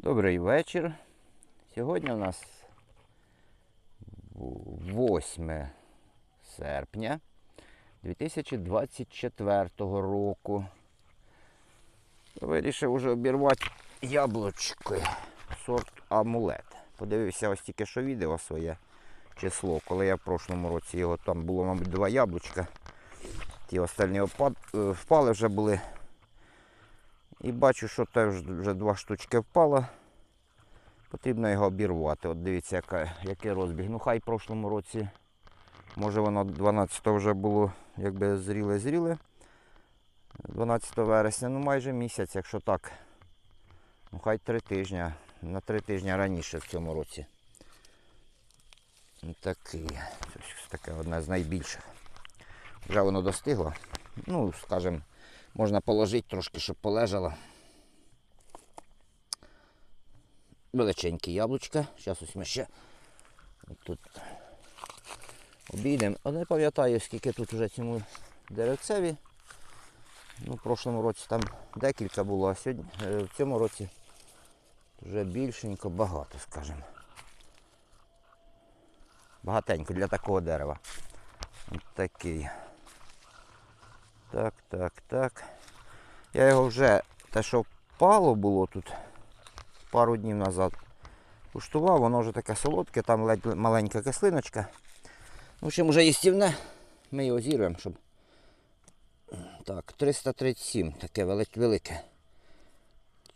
Добрий вечір. Сьогодні у нас 8 серпня 2024 року. Вирішив уже обірвати яблучки сорт амулет. Подивився ось тільки що відео своє число, коли я в прошлому році його там було, мабуть, два яблучка. Ті остальні е, впали вже були. І бачу, що теж вже два штучки впало. Потрібно його обірвати. От дивіться, яка, який розбіг. Ну хай в прошлому році, може воно 12 вже було якби зріле-зріле. 12 вересня, ну майже місяць, якщо так. Ну хай три тижні. На три тижні раніше в цьому році. Ось Такий. Ось таке одне з найбільших. Вже воно достигло. Ну, скажімо, можна положити трошки, щоб полежало. Величенькі яблучка. Зараз ось ми ще тут обійдемо. Не пам'ятаю, скільки тут вже цьому деревцеві. Ну, в прошлому році там декілька було, а сьогодні е, в цьому році вже більшенько багато, скажімо. Багатенько для такого дерева. Ось такий. Так, так, так. Я його вже, те, що впало було тут пару днів назад, куштував, воно вже таке солодке, там ледь маленька кислиночка. В общем, вже їстівне. Ми його зірвемо, щоб. Так, 337, таке велик- велике.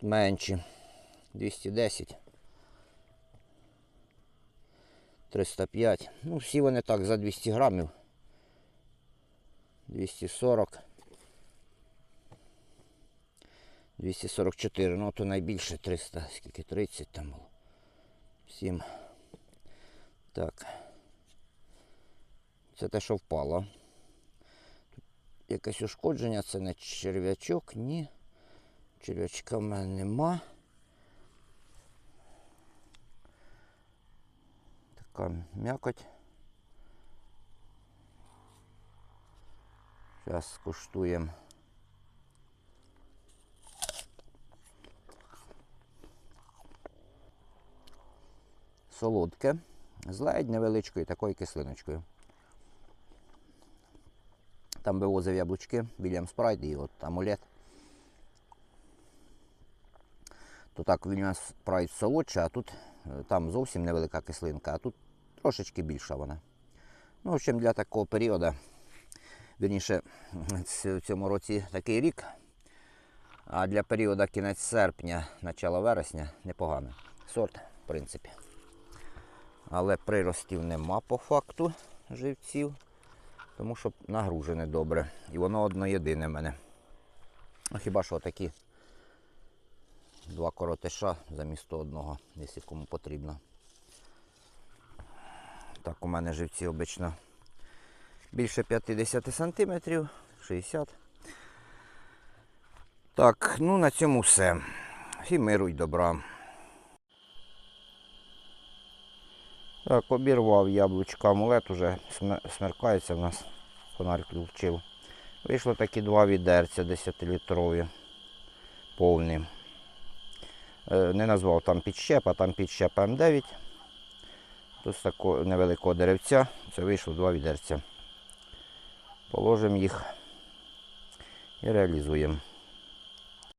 Менші. 210. 305. Ну, всі вони так за 200 грамів. 240. 244, ну то найбільше 300, скільки 30 там було. 7. Так. Це те, що впало. Тут якесь ушкодження, це не черв'ячок, ні. Черв'ячка в мене нема. Така м'якоть. Зараз скуштуємо. Солодке, з ледь невеличкою такою кислиночкою. Там вивозив яблучки, Вільям Спрайт і от амулет. То так Вільям Спрайт солодше, а тут е, там зовсім невелика кислинка, а тут трошечки більша вона. Ну, в общем, для такого періоду, вірніше, в цьому році такий рік, а для періоду кінець серпня, начало вересня непогано. Сорт, в принципі. Але приростів нема по факту живців, тому що нагружене добре. І воно одно єдине в мене. Ну, хіба що такі два коротиша замість одного, якщо кому потрібно. Так, у мене живці обично більше 50 сантиметрів, 60. Так, ну на цьому все. Всім миру й добра. Так, обірвав яблучка амулет, уже смеркається в нас, фонарик включив. Вийшло такі два відерця 10-літрові, повні. Е, Не назвав там підщеп, а там підщеп М9. То з такого невеликого деревця це вийшло два відерця. Положимо їх і реалізуємо.